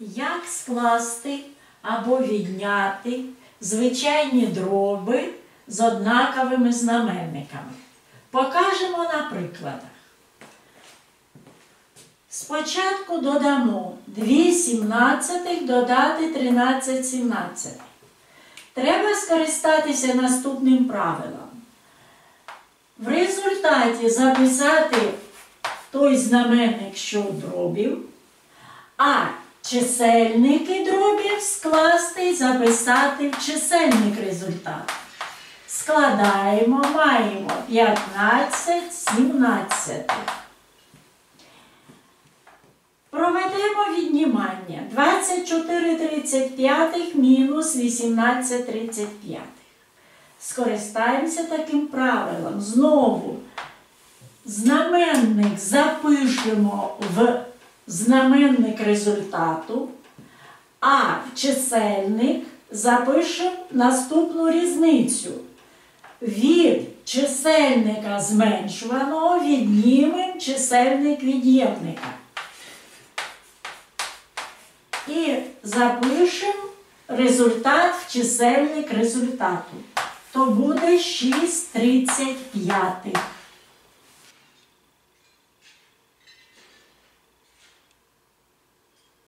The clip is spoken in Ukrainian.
Як скласти або відняти звичайні дроби з однаковими знаменниками? Покажемо на прикладах. Спочатку додамо 2 сімнадцятих додати 13 сімнадцятих. Треба скористатися наступним правилом. В результаті записати той знаменник, що дробів, а чисельники дробів скласти і записати в чисельник результат. Складаємо, маємо 15 17. Проведемо віднімання. 24 35 мінус 18 35. Скористаємося таким правилом. Знову знаменник запишемо в знаменник результату, а в чисельник запишемо наступну різницю. Від чисельника зменшуваного віднімемо чисельник від'ємника. І запишемо результат в чисельник результату. То буде 6 35.